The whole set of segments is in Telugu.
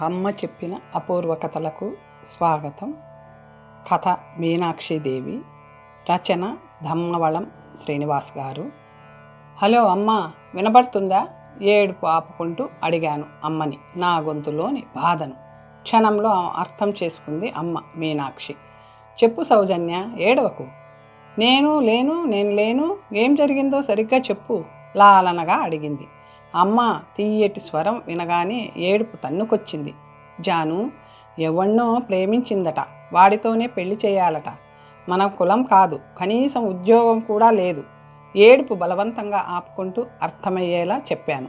అమ్మ చెప్పిన అపూర్వ కథలకు స్వాగతం. కథ మీనాక్షిదేవి. రచన ధమ్మవళం శ్రీనివాస్ గారు. హలో అమ్మ వినబడుతుందా? ఏడుపు ఆపుకుంటూ అడిగాను అమ్మని. నా గొంతులోని బాధను క్షణంలో అర్థం చేసుకుంది అమ్మ మీనాక్షి. చెప్పు సౌజన్య ఏడవకు. నేను లేను నేను లేను ఏం జరిగిందో సరిగ్గా చెప్పు లాలనగా అడిగింది. అమ్మ తీయటి స్వరం వినగానే ఏడుపు తన్నుకొచ్చింది. జాను ఎవన్నో ప్రేమించిందట వాడితోనే పెళ్ళి చేయాలట. మన కులం కాదు కనీసం ఉద్యోగం కూడా లేదు. ఏడుపు బలవంతంగా ఆపుకుంటూ అర్థమయ్యేలా చెప్పాను.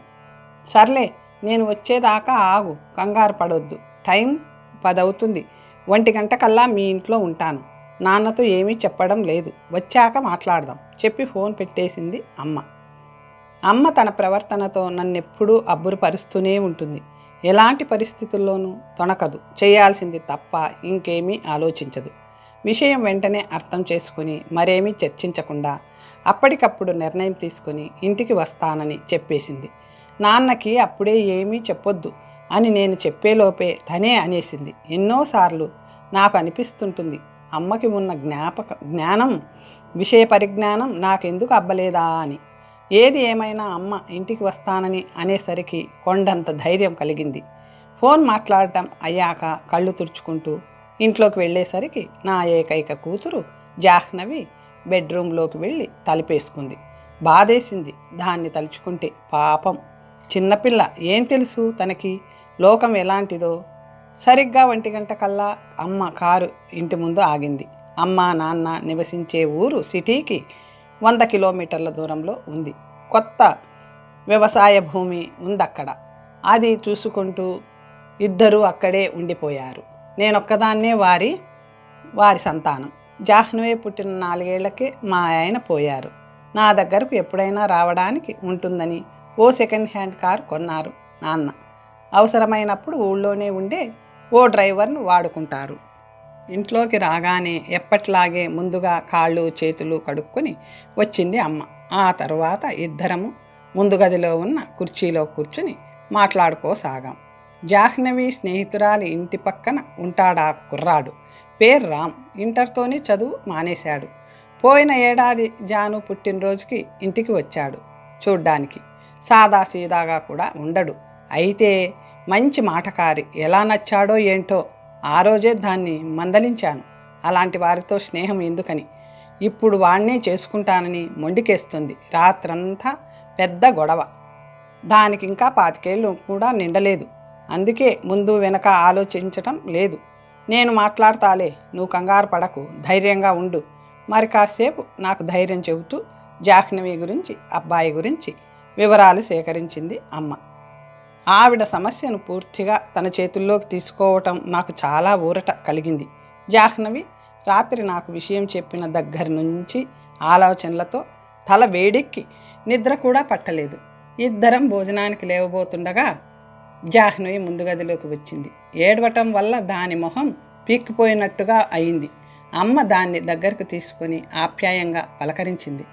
సర్లే నేను వచ్చేదాకా ఆగు కంగారు పడొద్దు. టైం పదవుతుంది. ఒంటి గంట కల్లా మీ ఇంట్లో ఉంటాను. నాన్నతో ఏమీ చెప్పడం లేదు. వచ్చాక మాట్లాడదాం. చెప్పి ఫోన్ పెట్టేసింది అమ్మ. అమ్మ తన ప్రవర్తనతో నన్నెప్పుడూ అబ్బురుపరుస్తూనే ఉంటుంది. ఎలాంటి పరిస్థితుల్లోనూ తొణకదు. చేయాల్సింది తప్ప ఇంకేమీ ఆలోచించదు. విషయం వెంటనే అర్థం చేసుకుని మరేమీ చర్చించకుండా అప్పటికప్పుడు నిర్ణయం తీసుకుని ఇంటికి వస్తానని చెప్పేసింది. నాన్నకి అప్పుడే ఏమీ చెప్పొద్దు అని నేను చెప్పేలోపే తనే అనేసింది. ఎన్నోసార్లు నాకు అనిపిస్తుంటుంది. అమ్మకి ఉన్న జ్ఞాపక జ్ఞానం విషయ పరిజ్ఞానం నాకెందుకు అబ్బలేదా అని. ఏది ఏమైనా అమ్మ ఇంటికి వస్తానని అనేసరికి కొండంత ధైర్యం కలిగింది. ఫోన్ మాట్లాడటం అయ్యాక కళ్ళు తుడుచుకుంటూ ఇంట్లోకి వెళ్ళేసరికి నా ఏకైక కూతురు జాహ్నవి బెడ్రూమ్లోకి వెళ్ళి తలిపేసుకుంది. బాధేసింది దాన్ని తలుచుకుంటే పాపం. చిన్నపిల్ల ఏం తెలుసు తనకి? లోకం ఎలాంటిదో? సరిగ్గా ఒంటి గంట కల్లా అమ్మ కారు ఇంటి ముందు ఆగింది. అమ్మ నాన్న నివసించే ఊరు సిటీకి వంద కిలోమీటర్ల దూరంలో ఉంది. కొత్త వ్యవసాయ భూమి ఉందక్కడ. అది చూసుకుంటూ ఇద్దరూ అక్కడే ఉండిపోయారు. నేనొక్కదాన్నే వారి వారి సంతానం. జాహ్నవే పుట్టిన నాలుగేళ్ళకే మా ఆయన పోయారు. నా దగ్గరకు ఎప్పుడైనా రావడానికి ఉంటుందని ఓ సెకండ్ హ్యాండ్ కార్ కొన్నారు నాన్న. అవసరమైనప్పుడు ఊళ్ళోనే ఉండే ఓ డ్రైవర్ను వాడుకుంటారు. ఇంట్లోకి రాగానే ఎప్పట్లాగే ముందుగా కాళ్ళు చేతులు కడుక్కొని వచ్చింది అమ్మ. ఆ తర్వాత ఇద్దరము ముందు గదిలో ఉన్న కుర్చీలో కూర్చుని మాట్లాడుకోసాగాం. జాహ్నవి స్నేహితురాలి ఇంటి పక్కన ఉంటాడా కుర్రాడు? పేరు రామ్. ఇంటర్తోనే చదువు మానేశాడు. పోయిన ఏడాది జాను పుట్టినరోజుకి ఇంటికి వచ్చాడు చూడ్డానికి. సాదా సీదాగా కూడా ఉండడు. అయితే మంచి మాటకారి ఎలా నచ్చాడో ఏంటో ఆ రోజే దాన్ని మందలించాను. అలాంటి వారితో స్నేహం ఎందుకని? ఇప్పుడు వాణ్ణే చేసుకుంటానని మొండికేస్తుంది. రాత్రంతా పెద్ద గొడవ. దానికి ఇంకా పాతికేళ్ళు కూడా నిండలేదు. అందుకే ముందు వెనక ఆలోచించటం లేదు. నేను మాట్లాడతాలే నువ్వు కంగారు పడకు ధైర్యంగా ఉండు. మరి కాసేపు నాకు ధైర్యం చెబుతూ జాహ్నవి గురించి అబ్బాయి గురించి వివరాలు సేకరించింది అమ్మ. ఆవిడ సమస్యను పూర్తిగా తన చేతుల్లోకి తీసుకోవటం నాకు చాలా ఊరట కలిగింది. జాహ్నవి రాత్రి నాకు విషయం చెప్పిన దగ్గర నుంచి ఆలోచనలతో తల వేడెక్కి నిద్ర కూడా పట్టలేదు. ఇద్దరం భోజనానికి లేవబోతుండగా జాహ్నవి ముందు గదిలోకి వచ్చింది. ఏడవటం వల్ల దాని మొహం పీక్కిపోయినట్టుగా అయింది. అమ్మ దాన్ని దగ్గరకు తీసుకొని ఆప్యాయంగా పలకరించింది.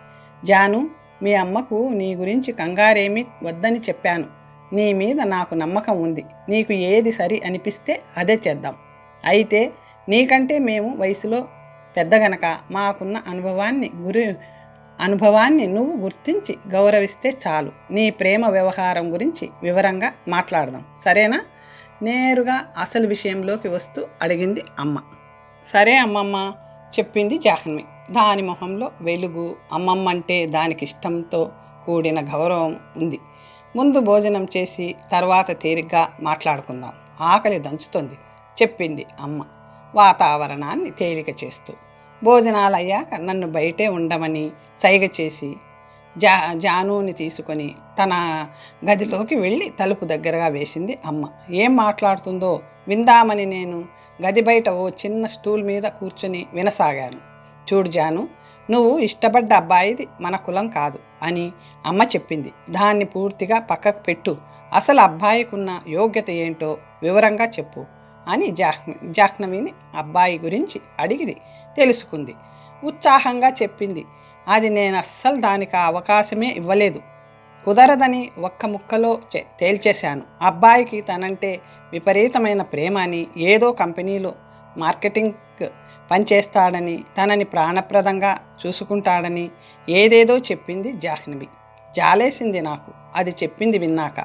జాను మీ అమ్మకు నీ గురించి కంగారేమీ వద్దని చెప్పాను. నీ మీద నాకు నమ్మకం ఉంది. నీకు ఏది సరి అనిపిస్తే అదే చేద్దాం. అయితే నీకంటే మేము వయసులో పెద్ద గనక మాకున్న అనుభవాన్ని గురి అనుభవాన్ని నువ్వు గుర్తించి గౌరవిస్తే చాలు. నీ ప్రేమ వ్యవహారం గురించి వివరంగా మాట్లాడదాం. సరేనా? నేరుగా అసలు విషయంలోకి వస్తూ అడిగింది అమ్మ. సరే అమ్మమ్మ చెప్పింది జాహ్నవి. దాని మొహంలో వెలుగు అమ్మమ్మ అంటే దానికి ఇష్టంతో కూడిన గౌరవం ఉంది. ముందు భోజనం చేసి తర్వాత తేలిగ్గా మాట్లాడుకుందాం. ఆకలి దంచుతుంది చెప్పింది అమ్మ. వాతావరణాన్ని తేలిక చేస్తూ భోజనాలు అయ్యాక నన్ను బయటే ఉండమని సైగ చేసి జా జానుని తీసుకొని తన గదిలోకి వెళ్ళి తలుపు దగ్గరగా వేసింది అమ్మ. ఏం మాట్లాడుతుందో విందామని నేను గది బయట ఓ చిన్న స్టూల్ మీద కూర్చొని వినసాగాను. చూడు జాను నువ్వు ఇష్టపడ్డ అబ్బాయిది మన కులం కాదు అని అమ్మ చెప్పింది. దాన్ని పూర్తిగా పక్కకు పెట్టు. అసలు అబ్బాయికున్న యోగ్యత ఏంటో వివరంగా చెప్పు అని జాహ్ జాహ్నవిని అబ్బాయి గురించి అడిగింది. తెలుసుకుంది. ఉత్సాహంగా చెప్పింది. అది నేను అస్సలు దానికి అవకాశమే ఇవ్వలేదు. కుదరదని ఒక్క ముక్కలో తేల్చేశాను. అబ్బాయికి తనంటే విపరీతమైన ప్రేమ అని ఏదో కంపెనీలో మార్కెటింగ్ పనిచేస్తాడని తనని ప్రాణప్రదంగా చూసుకుంటాడని ఏదేదో చెప్పింది జాహ్నవి. జాలేసింది నాకు అది చెప్పింది విన్నాక.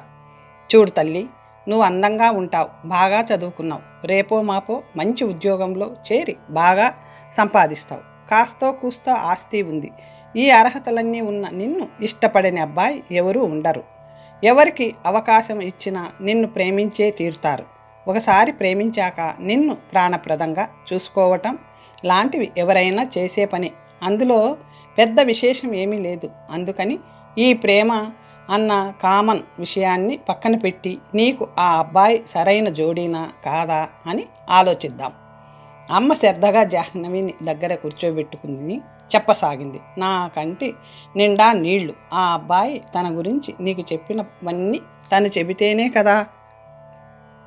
చూడు తల్లి నువ్వు అందంగా ఉంటావు బాగా చదువుకున్నావు. రేపో మాపో మంచి ఉద్యోగంలో చేరి బాగా సంపాదిస్తావు. కాస్తో కూస్తో ఆస్తి ఉంది. ఈ అర్హతలన్నీ ఉన్న నిన్ను ఇష్టపడని అబ్బాయి ఎవరూ ఉండరు. ఎవరికి అవకాశం ఇచ్చినా నిన్ను ప్రేమించే తీరుతారు. ఒకసారి ప్రేమించాక నిన్ను ప్రాణప్రదంగా చూసుకోవటం లాంటివి ఎవరైనా చేసే పని. అందులో పెద్ద విశేషం ఏమీ లేదు. అందుకని ఈ ప్రేమ అన్న కామన్ విషయాన్ని పక్కన పెట్టి నీకు ఆ అబ్బాయి సరైన జోడీనా కాదా అని ఆలోచిద్దాం. అమ్మ శ్రద్ధగా జాహ్నవిని దగ్గర కూర్చోబెట్టుకుంది. చెప్పసాగింది. నా కంటి నిండా నీళ్ళు. ఆ అబ్బాయి తన గురించి నీకు చెప్పినవన్నీ తను చెబితేనే కదా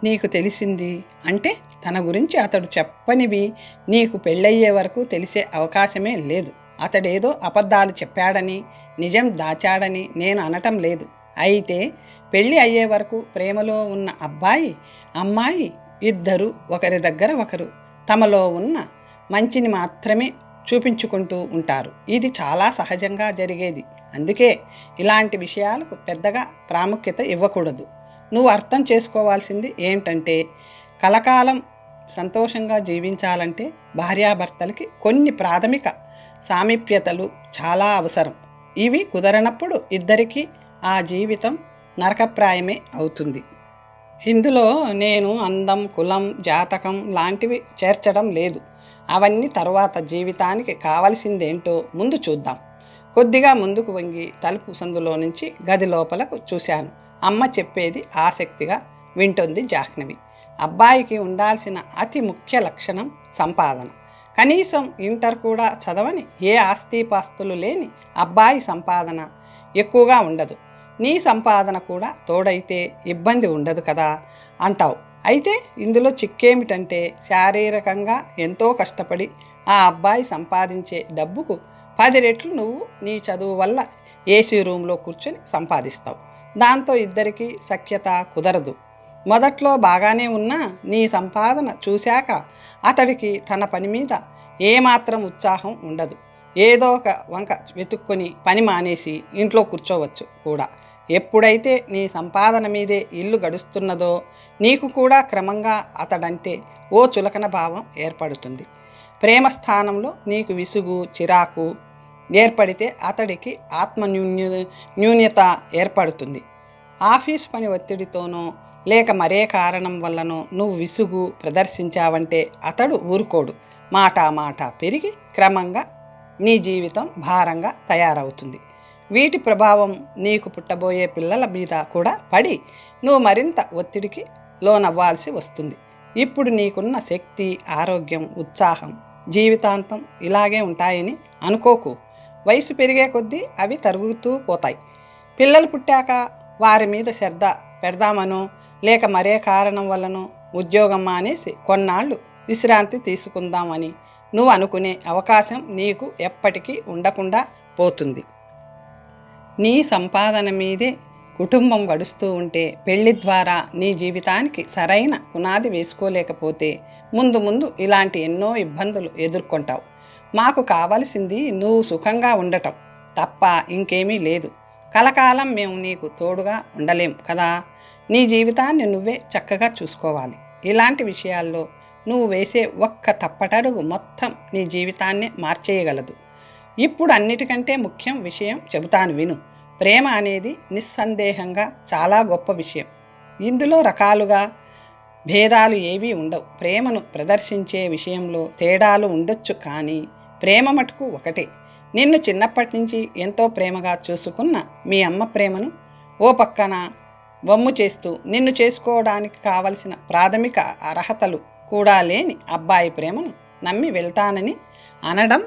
నీకు తెలిసింది అంటే తన గురించి అతడు చెప్పనివి నీకు పెళ్ళయ్యే వరకు తెలిసే అవకాశమే లేదు. అతడేదో అబద్ధాలు చెప్పాడని నిజం దాచాడని నేను అనటం లేదు. అయితే పెళ్ళి అయ్యే వరకు ప్రేమలో ఉన్న అబ్బాయి అమ్మాయి ఇద్దరు ఒకరి దగ్గర ఒకరు. తమలో ఉన్న మంచిని మాత్రమే చూపించుకుంటూ ఉంటారు. ఇది చాలా సహజంగా జరిగేది. అందుకే ఇలాంటి విషయాలకు పెద్దగా ప్రాముఖ్యత ఇవ్వకూడదు. నువ్వు అర్థం చేసుకోవాల్సింది ఏంటంటే కలకాలం సంతోషంగా జీవించాలంటే భార్యాభర్తలకి కొన్ని ప్రాథమిక సామీప్యతలు చాలా అవసరం. ఇవి కుదరనప్పుడు ఇద్దరికీ ఆ జీవితం నరకప్రాయమే అవుతుంది. ఇందులో నేను అందం కులం జాతకం లాంటివి చేర్చడం లేదు. అవన్నీ తరువాత జీవితానికి కావలసిందేంటో ముందు చూద్దాం. కొద్దిగా ముందుకు వంగి తలుపు సందులో నుంచి గది లోపలకు చూశాను. అమ్మ చెప్పేది ఆసక్తిగా వింటుంది జాహ్నవి. అబ్బాయికి ఉండాల్సిన అతి ముఖ్య లక్షణం సంపాదన. కనీసం ఇంటర్ కూడా చదవని ఏ ఆస్తిపాస్తులు లేని అబ్బాయి సంపాదన ఎక్కువగా ఉండదు. నీ సంపాదన కూడా తోడైతే ఇబ్బంది ఉండదు కదా అంటావు. అయితే ఇందులో చిక్కేమిటంటే శారీరకంగా ఎంతో కష్టపడి ఆ అబ్బాయి సంపాదించే డబ్బుకు పది రెట్లు నువ్వు నీ చదువు వల్ల ఏసీ రూమ్లో కూర్చొని సంపాదిస్తావు. దాంతో ఇద్దరికీ సఖ్యత కుదరదు. మొదట్లో బాగానే ఉన్నా నీ సంపాదన చూశాక అతడికి తన పని మీద ఏమాత్రం ఉత్సాహం ఉండదు. ఏదో ఒక వంక వెతుక్కొని పని మానేసి ఇంట్లో కూర్చోవచ్చు కూడా. ఎప్పుడైతే నీ సంపాదన మీదే ఇల్లు గడుస్తున్నదో నీకు కూడా క్రమంగా అతడంటే ఓ చులకన భావం ఏర్పడుతుంది. ప్రేమ స్థానంలో నీకు విసుగు చిరాకు ఏర్పడితే అతడికి ఆత్మన్యూన్య న్యూన్యత ఏర్పడుతుంది. ఆఫీస్ పని ఒత్తిడితోనో లేక మరే కారణం వల్లనో నువ్వు విసుగు ప్రదర్శించావంటే అతడు ఊరుకోడు. మాట మాట పెరిగి క్రమంగా నీ జీవితం భారంగా తయారవుతుంది. వీటి ప్రభావం నీకు పుట్టబోయే పిల్లల మీద కూడా పడి నువ్వు మరింత ఒత్తిడికి లోనవ్వాల్సి వస్తుంది. ఇప్పుడు నీకున్న శక్తి ఆరోగ్యం ఉత్సాహం జీవితాంతం ఇలాగే ఉంటాయని అనుకోకు. వయసు పెరిగే కొద్దీ అవి తరుగుతూ పోతాయి. పిల్లలు పుట్టాక వారి మీద శ్రద్ధ పెడదామనో లేక మరే కారణం వల్లనో ఉద్యోగం మానేసి కొన్నాళ్ళు విశ్రాంతి తీసుకుందామని నువ్వు అనుకునే అవకాశం నీకు ఎప్పటికీ ఉండకుండా పోతుంది. నీ సంపాదన మీదే కుటుంబం గడుస్తూ ఉంటే పెళ్ళి ద్వారా నీ జీవితానికి సరైన పునాది వేసుకోలేకపోతే ముందు ముందు ఇలాంటి ఎన్నో ఇబ్బందులు ఎదుర్కొంటావు. మాకు కావలసింది నువ్వు సుఖంగా ఉండటం తప్ప ఇంకేమీ లేదు. కలకాలం మేము నీకు తోడుగా ఉండలేం కదా? నీ జీవితాన్ని నువ్వే చక్కగా చూసుకోవాలి. ఇలాంటి విషయాల్లో నువ్వు వేసే ఒక్క తప్పటడుగు మొత్తం నీ జీవితాన్నే మార్చేయగలదు. ఇప్పుడు అన్నిటికంటే ముఖ్యం విషయం చెబుతాను విను. ప్రేమ అనేది నిస్సందేహంగా చాలా గొప్ప విషయం. ఇందులో రకాలుగా భేదాలు ఏవీ ఉండవు. ప్రేమను ప్రదర్శించే విషయంలో తేడాలు ఉండొచ్చు కానీ ప్రేమ మటుకు ఒకటే. నిన్ను చిన్నప్పటి నుంచి ఎంతో ప్రేమగా చూసుకున్న మీ అమ్మ ప్రేమను ఓ పక్కన వమ్ము చేస్తూ నిన్ను చేసుకోవడానికి కావలసిన ప్రాథమిక అర్హతలు కూడా లేని అబ్బాయి ప్రేమను నమ్మి వెళ్తానని అనడం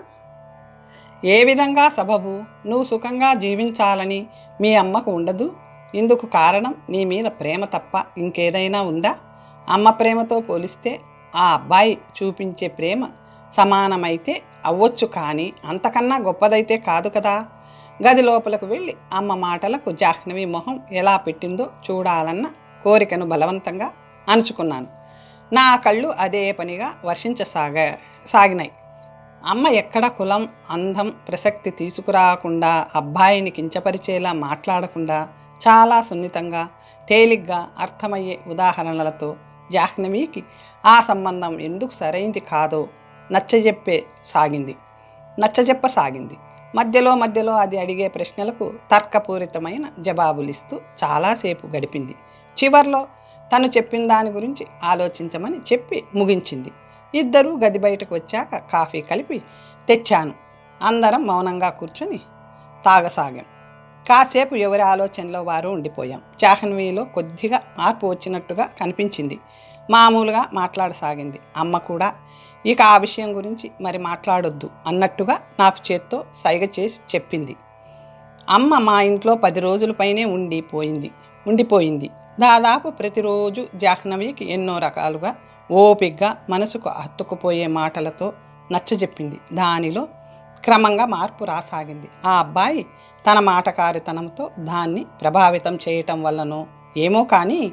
ఏ విధంగా సబబు? నువ్వు సుఖంగా జీవించాలని మీ అమ్మకు ఉండదు. ఇందుకు కారణం నీ మీద ప్రేమ తప్ప ఇంకేదైనా ఉందా? అమ్మ ప్రేమతో పోలిస్తే ఆ అబ్బాయి చూపించే ప్రేమ సమానమైతే అవ్వచ్చు కానీ అంతకన్నా గొప్పదైతే కాదు కదా. గది లోపలకు వెళ్ళి అమ్మ మాటలకు జాహ్నవి మొహం ఎలా పెట్టిందో చూడాలన్న కోరికను బలవంతంగా అనుచుకున్నాను నా కళ్ళు అదే పనిగా వర్షించసాగ సాగినాయి. అమ్మ ఎక్కడ కులం అందం ప్రసక్తి తీసుకురాకుండా అబ్బాయిని కించపరిచేలా మాట్లాడకుండా చాలా సున్నితంగా తేలిగ్గా అర్థమయ్యే ఉదాహరణలతో జాహ్నవికి ఆ సంబంధం ఎందుకు సరైంది కాదో నచ్చజెప్పే సాగింది. నచ్చజెప్పసాగింది. మధ్యలో మధ్యలో అది అడిగే ప్రశ్నలకు తర్కపూరితమైన జవాబులిస్తూ చాలాసేపు గడిపింది. చివర్లో తను చెప్పిన దాని గురించి ఆలోచించమని చెప్పి ముగించింది. ఇద్దరూ గది బయటకు వచ్చాక కాఫీ కలిపి తెచ్చాను. అందరం మౌనంగా కూర్చొని తాగసాగాం. కాసేపు ఎవరి ఆలోచనలో వారు ఉండిపోయాం. జాహ్నవిలో కొద్దిగా మార్పు వచ్చినట్టుగా కనిపించింది. మామూలుగా మాట్లాడసాగింది. అమ్మ కూడా ఇక ఆ విషయం గురించి మరి మాట్లాడొద్దు అన్నట్టుగా నాకు చేత్తో సైగ చేసి చెప్పింది. అమ్మ మా ఇంట్లో పది రోజుల పైనే ఉండిపోయింది ఉండిపోయింది. దాదాపు ప్రతిరోజు జాహ్నవికి ఎన్నో రకాలుగా ఓపిగ్గా మనసుకు హత్తుకుపోయే మాటలతో నచ్చజెప్పింది దానిలో క్రమంగా మార్పు రాసాగింది. ఆ అబ్బాయి తన మాటకారితనంతో దాన్ని ప్రభావితం చేయటం వల్లనో ఏమో కానీ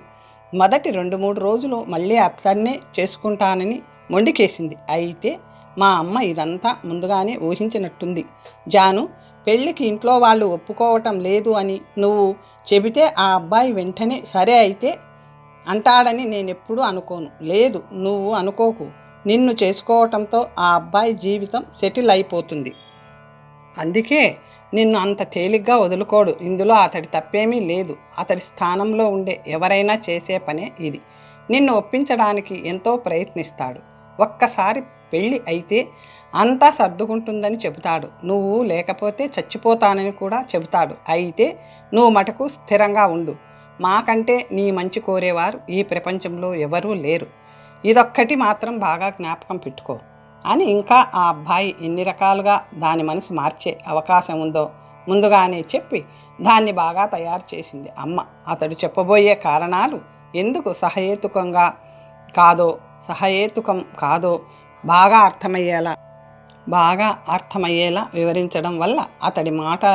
మొదటి రెండు మూడు రోజులు మళ్ళీ అతన్నే చేసుకుంటానని మొండికేసింది. అయితే మా అమ్మ ఇదంతా ముందుగానే ఊహించినట్టుంది. జాను పెళ్ళికి ఇంట్లో వాళ్ళు ఒప్పుకోవటం లేదు అని నువ్వు చెబితే ఆ అబ్బాయి వెంటనే సరే అయితే అంటాడని నేనెప్పుడూ అనుకోను. లేదు నువ్వు అనుకోకు. నిన్ను చేసుకోవటంతో ఆ అబ్బాయి జీవితం సెటిల్ అయిపోతుంది. అందుకే నిన్ను అంత తేలిగ్గా వదులుకోడు. ఇందులో అతడి తప్పేమీ లేదు. అతడి స్థానంలో ఉండే ఎవరైనా చేసే పనే ఇది. నిన్ను ఒప్పించడానికి ఎంతో ప్రయత్నిస్తాడు. ఒక్కసారి పెళ్ళి అయితే అంతా సర్దుకుంటుందని చెబుతాడు. నువ్వు లేకపోతే చచ్చిపోతానని కూడా చెబుతాడు. అయితే నువ్వు మటుకు స్థిరంగా ఉండు. మాకంటే నీ మంచి కోరేవారు ఈ ప్రపంచంలో ఎవరూ లేరు. ఇదొక్కటి మాత్రం బాగా జ్ఞాపకం పెట్టుకో. అని ఇంకా ఆ అబ్బాయి ఎన్ని రకాలుగా దాని మనసు మార్చే అవకాశం ఉందో ముందుగానే చెప్పి దాన్ని బాగా తయారు చేసింది. అమ్మ అతడు చెప్పబోయే కారణాలు ఎందుకు సహేతుకంగా కాదో సహేతుకం కాదో బాగా అర్థమయ్యేలా బాగా అర్థమయ్యేలా వివరించడం వల్ల అతడి మాట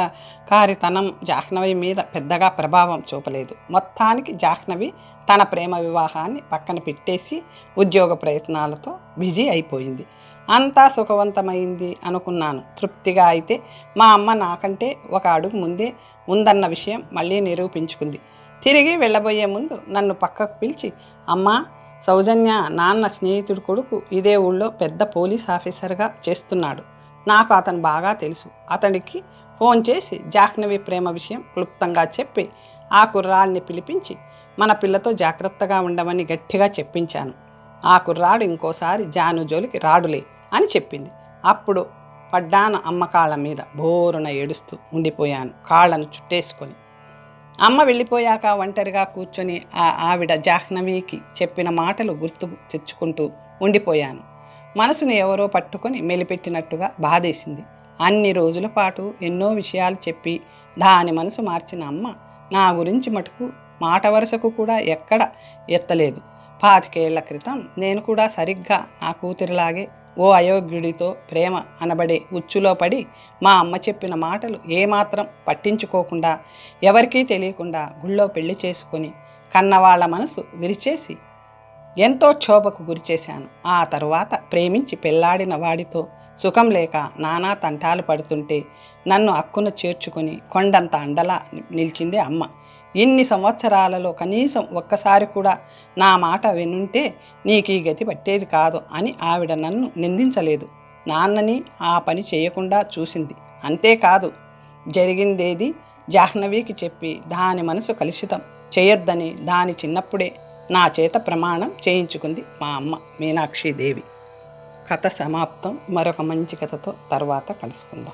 కారితనం జాహ్నవి మీద పెద్దగా ప్రభావం చూపలేదు. మొత్తానికి జాహ్నవి తన ప్రేమ వివాహాన్ని పక్కన పెట్టేసి ఉద్యోగ ప్రయత్నాలతో బిజీ అయిపోయింది. అంతా సుఖవంతమైంది అనుకున్నాను. తృప్తిగా అయితే మా అమ్మ నాకంటే ఒక అడుగు ముందే ఉందన్న విషయం మళ్ళీ నిరూపించుకుంది. తిరిగి వెళ్ళబోయే ముందు నన్ను పక్కకు పిలిచి అమ్మా సౌజన్య నాన్న స్నేహితుడు కొడుకు ఇదే ఊళ్ళో పెద్ద పోలీస్ ఆఫీసర్గా చేస్తున్నాడు. నాకు అతను బాగా తెలుసు. అతడికి ఫోన్ చేసి జాహ్నవి ప్రేమ విషయం క్లుప్తంగా చెప్పి ఆ కుర్రాడిని పిలిపించి మన పిల్లతో జాగ్రత్తగా ఉండమని గట్టిగా చెప్పించాను. ఆ కుర్రాడు ఇంకోసారి జాను జోలికి రాడులే అని చెప్పింది. అప్పుడు పడ్డాను అమ్మకాళ్ళ మీద బోరున ఏడుస్తూ ఉండిపోయాను. కాళ్ళను చుట్టేసుకొని అమ్మ వెళ్ళిపోయాక ఒంటరిగా కూర్చొని ఆ ఆవిడ జాహ్నవికి చెప్పిన మాటలు గుర్తు తెచ్చుకుంటూ ఉండిపోయాను. మనసును ఎవరో పట్టుకొని మెలిపెట్టినట్టుగా బాధేసింది. అన్ని రోజుల పాటు ఎన్నో విషయాలు చెప్పి దాని మనసు మార్చిన అమ్మ నా గురించి మటుకు మాట వరుసకు కూడా ఎక్కడ ఎత్తలేదు. పాతికేళ్ళ క్రితం నేను కూడా సరిగ్గా నా కూతురిలాగే ఓ అయోగ్యుడితో ప్రేమ అనబడే ఉచ్చులో పడి మా అమ్మ చెప్పిన మాటలు ఏమాత్రం పట్టించుకోకుండా ఎవరికీ తెలియకుండా గుళ్ళో పెళ్ళి చేసుకొని కన్నవాళ్ళ మనసు విరిచేసి ఎంతో క్షోభకు గురిచేశాను ఆ తరువాత ప్రేమించి పెళ్ళాడిన వాడితో సుఖం లేక నానా తంటాలు పడుతుంటే నన్ను అక్కున చేర్చుకొని కొండంత అండలా నిలిచింది అమ్మ. ఇన్ని సంవత్సరాలలో కనీసం ఒక్కసారి కూడా నా మాట వినుంటే నీకు ఈ గతి పట్టేది కాదు అని ఆవిడ నన్ను నిందించలేదు. నాన్నని ఆ పని చేయకుండా చూసింది. అంతేకాదు జరిగిందేది జాహ్నవికి చెప్పి దాని మనసు కలుషితం. చేయొద్దని దాని చిన్నప్పుడే నా చేత ప్రమాణం చేయించుకుంది మా అమ్మ మీనాక్షిదేవి కథ సమాప్తం. మరొక మంచి కథతో తర్వాత కలుసుకుందాం.